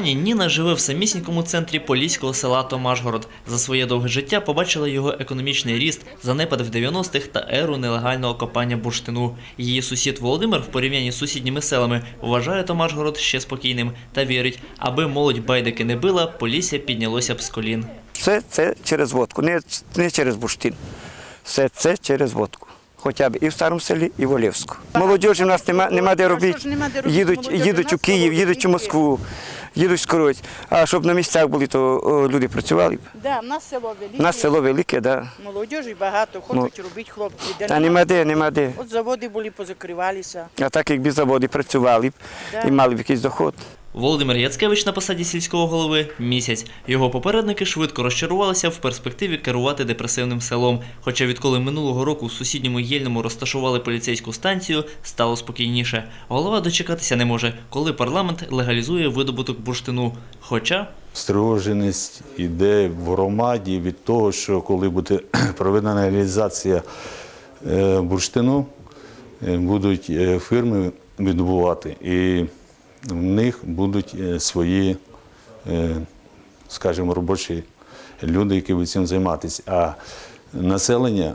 Пані Ніна живе в самісінькому центрі поліського села Томашгород. За своє довге життя побачила його економічний ріст, занепад в 90-х та еру нелегального копання бурштину. Її сусід Володимир в порівнянні з сусідніми селами вважає Томашгород ще спокійним та вірить, аби молодь байдики не била, полісся піднялося б з колін. Все це через водку, не, не через бурштин. Все це через водку. Хоча б і в старому селі, і в Олівську. Молодіжі в нас нема, нема де робити. що ж нема де робити? Їдуть, їдуть у Київ, їдуть у. Москву, їдуть скороть. А щоб на місцях були, то о, люди працювали б. Да, в нас село велике. У нас село велике, да. Молодежі багато, хочуть робити хлопці. Де а нема. нема де, нема де. От заводи були, позакривалися. А так якби заводи працювали б Да. і мали б якийсь доход. Володимир Яцкевич на посаді сільського голови місяць. Його попередники швидко розчарувалися в перспективі керувати депресивним селом. Хоча відколи минулого року в сусідньому Єльному розташували поліцейську станцію, стало спокійніше. Голова дочекатися не може, коли парламент легалізує видобуток бурштину. Хоча Стривоженість іде в громаді від того, що коли буде проведена реалізація е, бурштину, е, будуть е, фірми відбувати, і в них будуть е, свої, е, скажімо, робочі люди, які будуть цим займатися. А населення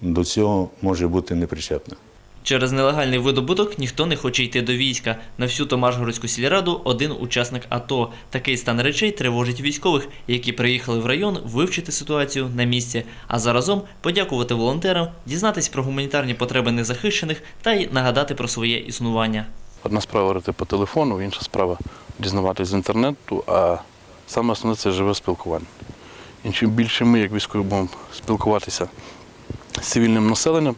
до цього може бути непричетне. Через нелегальний видобуток ніхто не хоче йти до війська. На всю Томашгородську сільраду один учасник АТО. Такий стан речей тривожить військових, які приїхали в район вивчити ситуацію на місці, а заразом подякувати волонтерам, дізнатись про гуманітарні потреби незахищених та й нагадати про своє існування. Одна справа говорити по телефону, інша справа дізнаватися з інтернету, а саме основне це живе спілкування. І чим більше ми, як військові, будемо спілкуватися з цивільним населенням,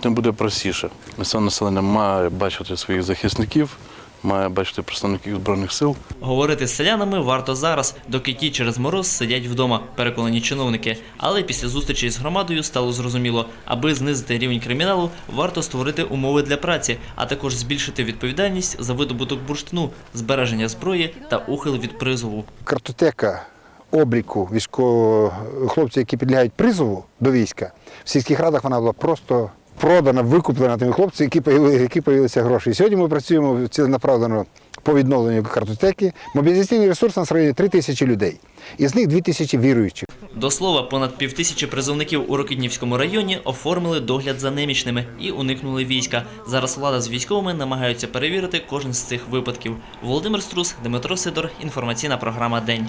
тим буде простіше. Місцеве населення має бачити своїх захисників, має бачити представників Збройних сил. Говорити з селянами варто зараз, доки ті через мороз сидять вдома, переконані чиновники. Але після зустрічі з громадою стало зрозуміло, аби знизити рівень криміналу, варто створити умови для праці, а також збільшити відповідальність за видобуток бурштину, збереження зброї та ухил від призову. картотека обліку військового хлопців, які підлягають призову до війська, в сільських радах вона була просто продана, викуплена тими хлопцями, які появи- які появилися гроші. І сьогодні ми працюємо ціленаправлено по відновленню картотеки. Мобілізаційний ресурс в районі 3 тисячі людей. Із них 2 тисячі віруючих. До слова, понад півтисячі призовників у Рокітнівському районі оформили догляд за немічними і уникнули війська. Зараз влада з військовими намагаються перевірити кожен з цих випадків. Володимир Струс, Дмитро Сидор. Інформаційна програма День.